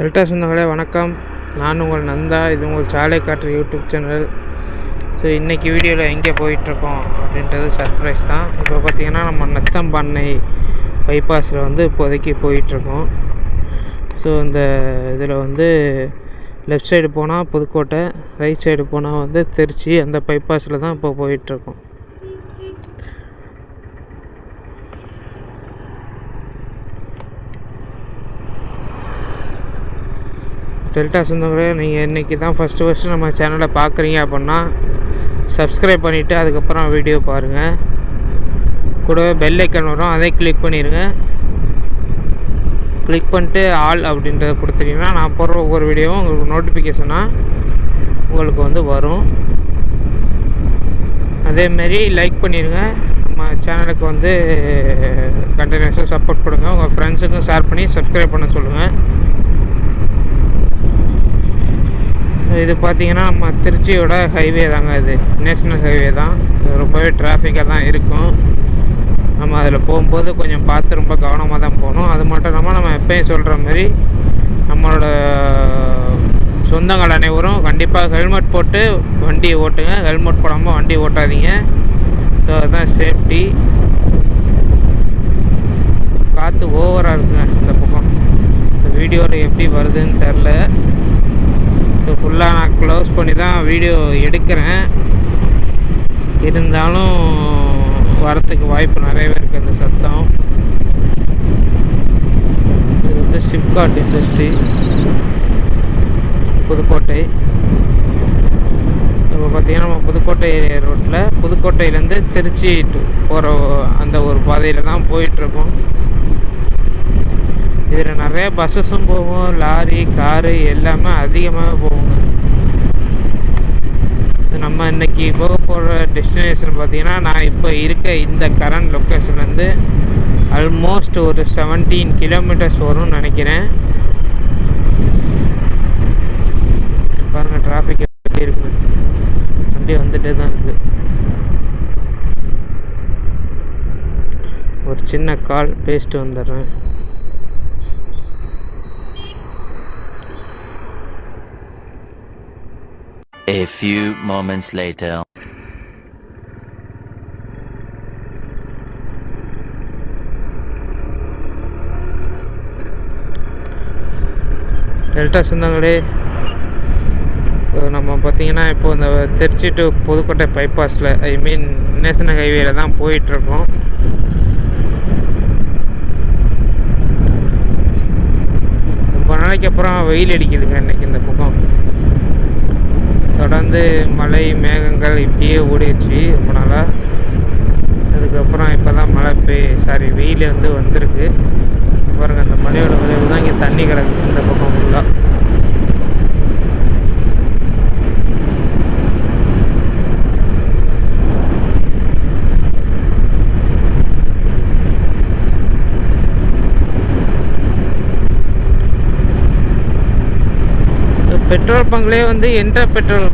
Delta சொந்தங்களே வணக்கம். நான் உங்கள் நந்தா இது உங்கள் சாலை காற்று யூடியூப் சேனல். ஸோ இன்றைக்கி வீடியோவில் எங்கே போயிட்டுருக்கோம் அப்படின்றது சர்ப்ரைஸ் தான். இப்போ பார்த்திங்கன்னா நம்ம நத்தம்பண்ணை பைபாஸில் வந்து இப்போதைக்கு போயிட்டுருக்கோம். ஸோ இந்த இதில் வந்து லெஃப்ட் சைடு போனால் புதுக்கோட்டை ரைட் சைடு போனால் வந்து திருச்சி அந்த பைபாஸில் தான் இப்போ போயிட்டுருக்கோம். டெல்டா சொந்தங்களே நீங்கள் இன்றைக்கி தான் ஃபஸ்ட்டு ஃபஸ்ட்டு நம்ம சேனலை பார்க்குறீங்க அப்படின்னா சப்ஸ்கிரைப் பண்ணிவிட்டு அதுக்கப்புறம் வீடியோ பாருங்கள் கூடவே பெல் ஐக்கன் வரும் அதை கிளிக் பண்ணிடுங்க கிளிக் பண்ணிட்டு ஆல் அப்படின்றத கொடுத்துட்டிங்கன்னா நான் போடுற ஒவ்வொரு வீடியோவும் உங்களுக்கு நோட்டிஃபிகேஷனாக உங்களுக்கு வந்து வரும். அதேமாரி லைக் பண்ணிடுங்க நம்ம சேனலுக்கு வந்து கண்டினியூஸாக சப்போர்ட் கொடுங்க. உங்கள் ஃப்ரெண்ட்ஸுக்கும் ஷேர் பண்ணி சப்ஸ்கிரைப் பண்ண சொல்லுங்கள் இது பார்த்தீங்கன்னா நம்ம திருச்சியோட ஹைவே தாங்க இது. நேஷ்னல் ஹைவே தான். ரொம்பவே டிராஃபிக்காக தான் இருக்கும். நம்ம அதில் போகும்போது கொஞ்சம் பார்த்து ரொம்ப கவனமாக தான் போகணும். அது மட்டும் இல்லாமல் நம்ம எப்பயும் சொல்கிற மாதிரி நம்மளோட சொந்தங்கள் அனைவரும் கண்டிப்பாக ஹெல்மெட் போட்டு வண்டியை ஓட்டுங்க. ஹெல்மெட் போடாமல் வண்டி ஓட்டாதீங்க. ஸோ அதுதான் சேஃப்டி காற்று ஓவராக இருக்குங்க இந்த பக்கம். இந்த வீடியோவில் எப்படி வருதுன்னு தெரில ஸோ ஃபுல்லாக நான் க்ளோஸ் பண்ணி தான் வீடியோ எடுக்கிறேன். இருந்தாலும் வரத்துக்கு வாய்ப்பு நிறையவே இருக்குது அந்த சத்தம். இது வந்து சிப்காட் இண்டஸ்ட்ரி புதுக்கோட்டை. இப்போ பார்த்தீங்கன்னா நம்ம புதுக்கோட்டை ரோட்டில் புதுக்கோட்டையிலேருந்து திருச்சி போகிற அந்த ஒரு பாதையில் தான் போயிட்டுருக்கோம் இதில் நிறைய பஸ்ஸஸும் போகும் லாரி காரு எல்லாமே அதிகமாக போகுங்க. இது நம்ம இன்னைக்கு போக போகிற டெஸ்டினேஷன் பார்த்தீங்கன்னா நான் இப்போ இருக்க இந்த கரண்ட் லொக்கேஷன்லேருந்து ஆல்மோஸ்ட் ஒரு செவன்டீன் கிலோமீட்டர்ஸ் வரும்னு நினைக்கிறேன். பாருங்கள் டிராஃபிக் எப்படி இருக்குது வண்டி வந்துட்டே தான் இருக்குது ஒரு சின்ன கால் பேசிட்டு வந்துடுறேன். A few moments later. Delta சொந்தங்களே இப்போ நம்ம பார்த்தீங்கன்னா இப்போ இந்த திருச்சி டு புதுக்கோட்டை பைபாஸில் ஐ மீன் நேஷனல் ஹைவேல தான் போயிட்டுருக்கோம் ரொம்ப நாளைக்கு அப்புறம் வெயில் அடிக்குதுங்க இன்னைக்கு இந்த பக்கம் தொடர்ந்து மழை மேகங்கள் இப்படியே ஓடிடுச்சு ரொம்ப நாளாக அதுக்கப்புறம் இப்போ தான் மழை பெய் சாரி வெயில் வந்து வந்திருக்கு. பாருங்கள் அந்த மழையோட விளைவு தான் இங்கே தண்ணி கிடக்கு இந்த பக்கம் ஃபுல்லாக பெட்ரோல் பங்க்லேயே வந்து எந்த பெட்ரோல்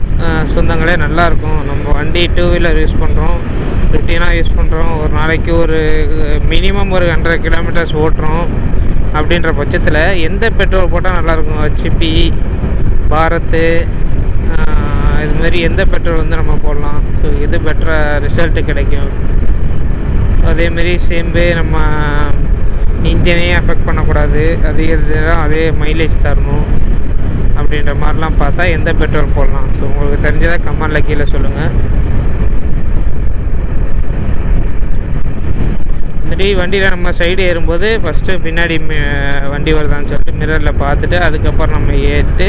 சொந்தங்களே நல்லாயிருக்கும் நம்ம வண்டி டூ வீலர் யூஸ் பண்ணுறோம் ஃபிஃப்டினாக யூஸ் பண்ணுறோம் ஒரு நாளைக்கு ஒரு மினிமம் ஒரு ஹண்ட்ரட் கிலோமீட்டர்ஸ் ஓட்டுறோம் அப்படின்ற பட்சத்தில் எந்த பெட்ரோல் போட்டால் நல்லாயிருக்கும் ஹெச்பி பாரத்து இதுமாரி இது மாதிரி எந்த பெட்ரோல் வந்து நம்ம போடலாம்? ஸோ இது பெட்டராக ரிசல்ட்டு கிடைக்கும்? அதேமாரி சேம்பு நம்ம இன்ஜினையே அஃபெக்ட் பண்ணக்கூடாது. அதிக இதுதான் அதே மைலேஜ் தரணும். அப்படின்ற மாதிரிலாம் பார்த்தா எந்த பெட்ரோல் போடலாம்? ஸோ உங்களுக்கு தெரிஞ்சதை கமெண்டில் கீழே சொல்லுங்கள் இந்தடி வண்டியில் நம்ம சைடு ஏறும்போது ஃபஸ்ட்டு பின்னாடி மி- வண்டி வருதான்னு சொல்லிட்டு மிரரில் பார்த்துட்டு அதுக்கப்புறம் நம்ம ஏறிட்டு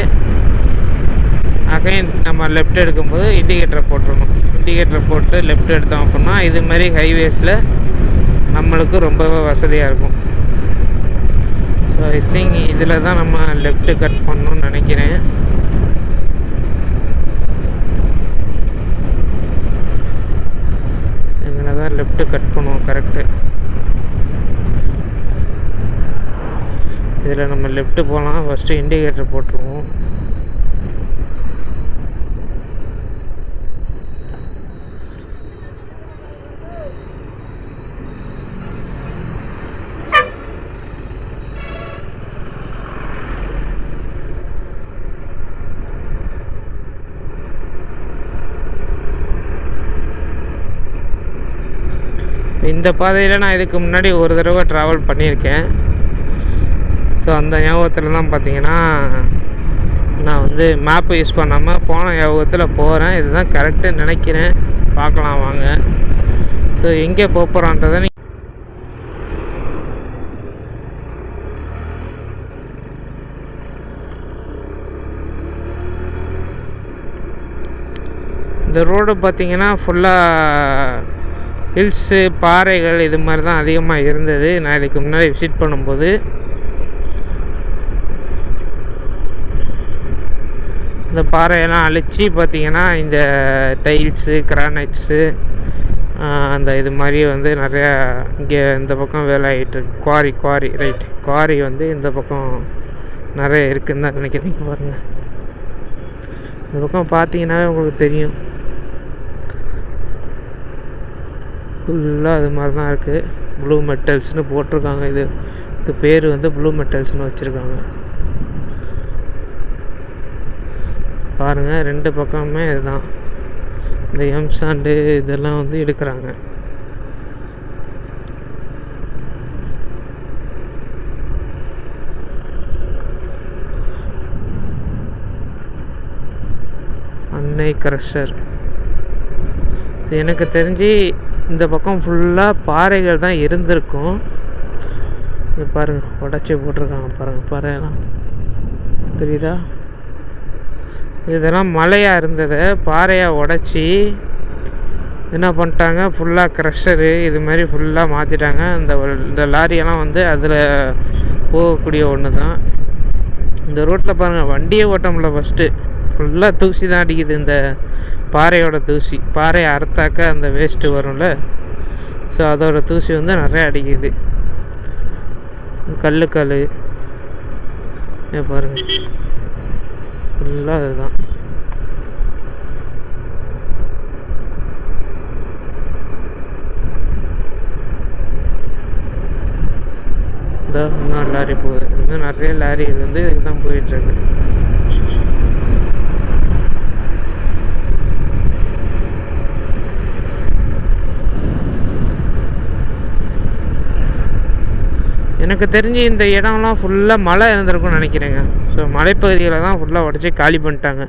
அகைன் நம்ம லெஃப்ட் எடுக்கும்போது இண்டிகேட்டரை போட்டுடணும் இண்டிகேட்டரை போட்டு லெஃப்ட் எடுத்தோம் அப்படின்னா இது மாதிரி ஹைவேஸில் நம்மளுக்கு ரொம்பவே வசதியாக இருக்கும். ஸோ ஐ திங்க் இதில் தான் நம்ம லெஃப்ட்டு கட் பண்ணணும்னு நினைக்கிறேன். இதில் தான் லெஃப்ட்டு கட் பண்ணுவோம் கரெக்டு இதில் நம்ம லெஃப்ட்டு போகலாம் ஃபஸ்ட்டு இண்டிகேட்டர் போட்டுருவோம். இந்த பாதையில் நான் இதுக்கு முன்னாடி ஒரு தடவை ட்ராவல் பண்ணியிருக்கேன். ஸோ அந்த ஞாபகத்தில் தான் பார்த்தீங்கன்னா நான் வந்து மேப்பு யூஸ் பண்ணாமல் போன ஞாபகத்தில் போகிறேன் இதுதான் கரெக்டு நினைக்கிறேன். பார்க்கலாம் வாங்க. ஸோ எங்கே போக போகிறோன்றதை நீ இந்த ரோடு பார்த்தீங்கன்னா ஃபுல்லாக ஹில்ஸு பாறைகள் இது மாதிரி தான் அதிகமாக இருந்தது. நான் இதுக்கு முன்னாடி விசிட் பண்ணும்போது. இந்த பாறையெல்லாம் அழித்து பார்த்தீங்கன்னா இந்த டைல்ஸு கிரானைட்ஸு அந்த இது மாதிரி வந்து நிறையா இங்கே இந்த பக்கம் வேலை ஆகிட்டுருக்கு குவாரி குவாரி ரைட் குவாரி வந்து இந்த பக்கம் நிறைய இருக்குதுன்னு தான் நினைக்கிறீங்க பாருங்கள் இந்த பக்கம் பார்த்தீங்கன்னாவே உங்களுக்கு தெரியும். ஃபுல்லாக அது மாதிரி தான் இருக்குது ப்ளூ மெட்டல்ஸ்னு போட்டிருக்காங்க இது. இதுக்கு பேர் வந்து ப்ளூ மெட்டல்ஸ்னு வச்சுருக்காங்க. பாருங்கள் ரெண்டு பக்கமுமே இதுதான். இந்த எம்சாண்டு இதெல்லாம் வந்து எடுக்கிறாங்க அன்னை கிரஷர் எனக்கு தெரிஞ்சு இந்த பக்கம் ஃபுல்லாக பாறைகள் தான் இருந்திருக்கும். இங்க பாருங்க உடச்சி போட்டிருக்காங்க பாருங்க பாறையெல்லாம். தெரியுதா? இதெல்லாம் மலையாக இருந்ததை பாறையாக உடச்சி என்ன பண்ணிட்டாங்க? ஃபுல்லாக க்ரஷரு இது மாதிரி ஃபுல்லாக மாற்றிட்டாங்க இந்த இந்த லாரியெல்லாம் வந்து அதில் போகக்கூடிய ஒன்று தான் இந்த ரோட்டில் பாருங்கள் வண்டியே ஓட்டமில்ல ஃபஸ்ட்டு ஃபுல்லாக தூசி தான் அடிக்குது இந்த பாறையோட தூசி பாறையை அறுத்தாக்க அந்த வேஸ்ட்டு வரும்ல? ஸோ அதோட தூசி வந்து நிறைய அடிக்குது. கல் கல் பாருங்க. ஃபுல்லாக அதுதான். இந்த இன்னொரு லாரி போகுது. இன்னும் நிறைய லாரி வந்து இதுக்கு தான் போயிட்டுருக்கு. எனக்கு தெரிஞ்சு இந்த இடம்லாம் ஃபுல்லாக மழை இருந்திருக்கும்னு நினைக்கிறேங்க. ஸோ மலைப்பகுதியில் தான் ஃபுல்லாக உடச்சி காலி பண்ணிட்டாங்க.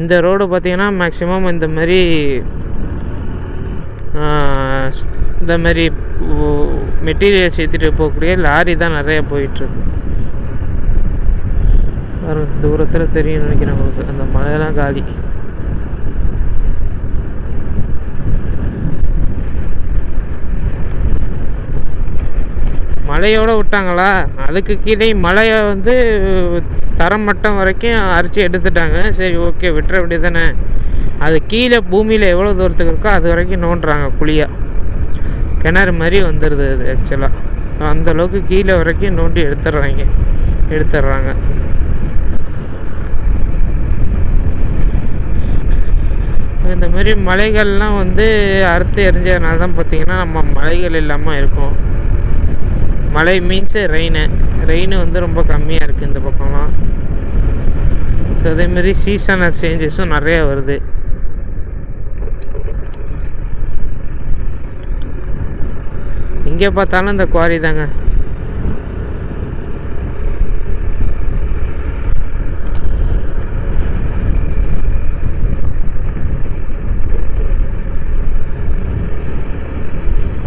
இந்த ரோடு பார்த்தீங்கன்னா மேக்ஸிமம் இந்த மாதிரி இந்த மாதிரி மெட்டீரியல்ஸ் ஏற்றிட்டு போகக்கூடிய லாரி தான் நிறைய போயிட்டுருக்கு. வரும் தூரத்தில் தெரியும் நினைக்கிறேன் உங்களுக்கு. அந்த மலையெல்லாம் காலி. மலையோட விட்டாங்களா? அதுக்கு கீழே மலையை வந்து தரம் மட்டம் வரைக்கும் அரிச்சு எடுத்துட்டாங்க. சரி ஓகே விட்டுற வேண்டியதானே அது கீழே பூமியில் எவ்வளோ தூரத்துக்கு இருக்கோ அது வரைக்கும் நோண்டுறாங்க குழியாக கிணறு மாதிரி வந்துடுது அது ஆக்சுவலாக அந்தளவுக்கு கீழே வரைக்கும் நோண்டி எடுத்துடுறாங்க எடுத்துடுறாங்க இந்த மாதிரி மலைகள்லாம் வந்து அறுத்து எரிஞ்சதுனால தான் பார்த்தீங்கன்னா நம்ம மலைகள் இல்லாமல் இருக்கும். மழை மீன்ஸு ரெயினு ரெயின் வந்து ரொம்ப கம்மியாக இருக்குது இந்த பக்கம்லாம். அதேமாரி சீசனல் சேஞ்சஸும் நிறையா வருது. எங்கே பார்த்தாலும் இந்த குவாரி தாங்க.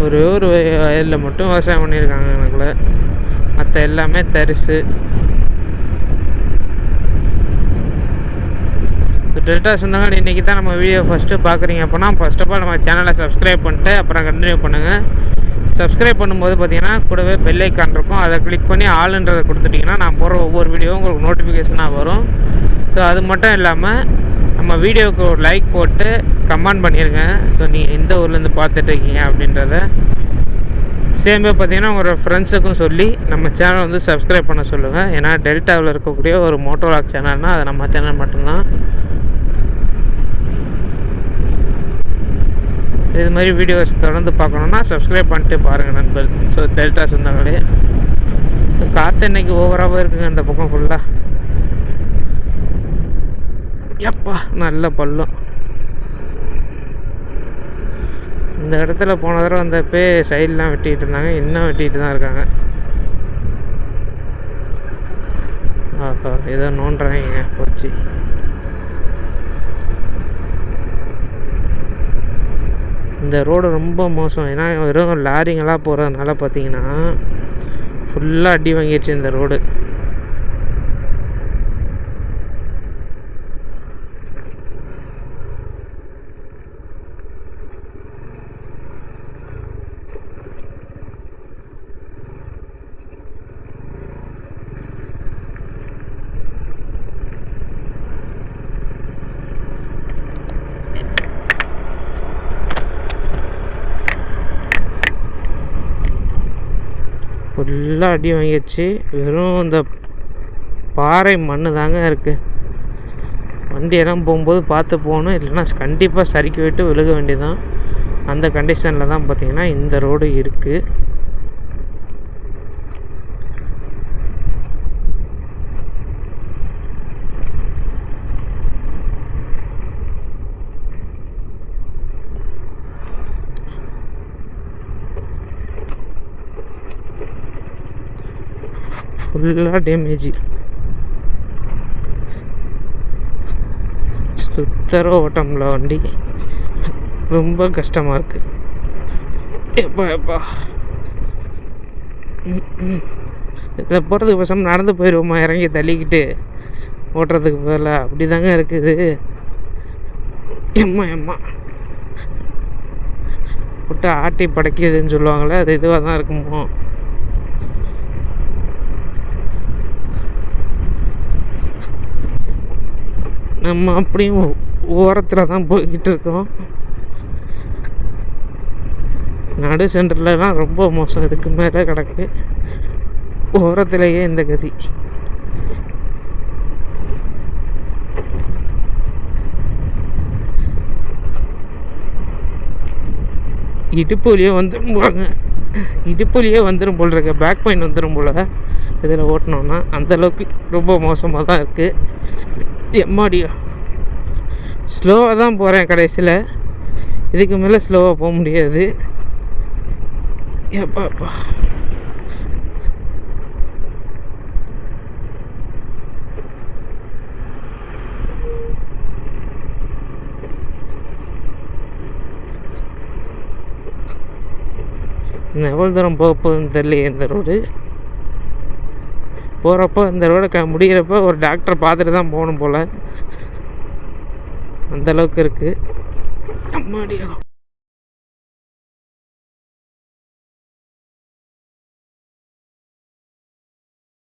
ஒரே ஒரு வயலில் மட்டும் விவசாயம் பண்ணியிருக்காங்க எனக்குள்ள. மற்ற எல்லாமே தரிசு. டெல்டா சொந்தங்கள் இன்றைக்கி தான் நம்ம வீடியோ ஃபஸ்ட்டு பார்க்குறீங்க அப்படின்னா ஃபர்ஸ்ட் ஆஃப் ஆல் நம்ம சேனலை சப்ஸ்கிரைப் பண்ணிட்டு அப்புறம் கண்டினியூ பண்ணுங்கள் சப்ஸ்கிரைப் பண்ணும்போது பார்த்தீங்கன்னா கூடவே பெல்லைக்கான் இருக்கும். அதை கிளிக் பண்ணி ஆளுன்றதை கொடுத்துட்டிங்கன்னா நான் போடுற ஒவ்வொரு வீடியோவும் உங்களுக்கு நோட்டிஃபிகேஷனாக வரும். ஸோ அது மட்டும் இல்லாமல் நம்ம வீடியோவுக்கு ஒரு லைக் போட்டு கமெண்ட் பண்ணிடுங்க ஸோ நீங்கள் எந்த ஊர்லேருந்து பார்த்துட்டு இருக்கீங்க அப்படின்றத. சேமே பார்த்தீங்கன்னா உங்களோட ஃப்ரெண்ட்ஸுக்கும் சொல்லி நம்ம சேனல் வந்து சப்ஸ்கிரைப் பண்ண சொல்லுங்கள் ஏன்னா டெல்டாவில் இருக்கக்கூடிய ஒரு மோட்டோலாக் சேனல்னால் அது நம்ம சேனல் மட்டும்தான். இது மாதிரி வீடியோஸ் தொடர்ந்து பார்க்கணுன்னா சப்ஸ்கிரைப் பண்ணிட்டு பாருங்கள் நண்பர். ஸோ டெல்டா சொந்தங்களே காற்று இன்னைக்கு ஓவராகவே இருக்குங்க அந்த பக்கம் ஃபுல்லாக எப்பா நல்ல பள்ளம். இந்த இடத்துல போன தடவை வந்தப்பே சைட்லாம் வெட்டிக்கிட்டு இருந்தாங்க இன்னும் வெட்டிகிட்டு தான் இருக்காங்க. ஆஹா ஏதோ நோண்டுறாங்க போச்சு. இந்த ரோடு ரொம்ப மோசம். ஏன்னா வெறும் லாரிங்கெல்லாம் போகிறதுனால பார்த்தீங்கன்னா ஃபுல்லாக அடி வாங்கிடுச்சு இந்த ரோடு ஃபுல்லாக அடி வாங்கிடுச்சு வெறும் இந்த பாறை மண் தாங்க இருக்குது வண்டியெல்லாம் போகும்போது பார்த்து போகணும். இல்லைன்னா கண்டிப்பாக சறுக்கி விட்டு விழுக வேண்டியதான் அந்த கண்டிஷனில் தான் பார்த்தீங்கன்னா இந்த ரோடு இருக்குது ஃபுல்லாக டேமேஜ் சுத்தர ஓட்டம்ல வண்டி. ரொம்ப கஷ்டமாக இருக்கு. எப்பா எப்பா. இதில் போகிறதுக்கு பசங்க நடந்து போயிடுவோமா இறங்கி தள்ளிக்கிட்டு ஓட்டுறதுக்கு பதிலாக அப்படி தாங்க இருக்குது. எம்மா எம்மா. விட்டு ஆட்டி படைக்குதுன்னு சொல்லுவாங்களே அது இதுவாக தான் இருக்குமோ? நம்ம அப்படியும் ஓரத்தில் தான் போய்கிட்டு இருக்கோம். நடு சென்டர்லலாம் ரொம்ப மோசம். இதுக்கு மேலே கிடக்கு. ஓரத்திலேயே இந்த கதி. இடுப்பு வழியே வந்துடும் போலங்க. இடுப்பு வழியே வந்துடும் போல் இருக்க பேக் பெயின் வந்துடும் போல். இதில் ஓட்டினோன்னா அந்தளவுக்கு ரொம்ப மோசமாக தான் இருக்குது எம்மாடியா ஸ்லோவாக தான் போகிறேன் கடைசியில். இதுக்கு மேலே ஸ்லோவாக போக முடியாது. எப்பாப்பா எவ்வளோ தூரம் போக போகுதுன்னு தெரியல இந்த ரோடு போகிறப்போ இந்த ரோடை க முடிகிறப்ப ஒரு டாக்டர் பார்த்துட்டு தான் போகணும் போல். அந்தளவுக்கு இருக்குது அம்மாடியா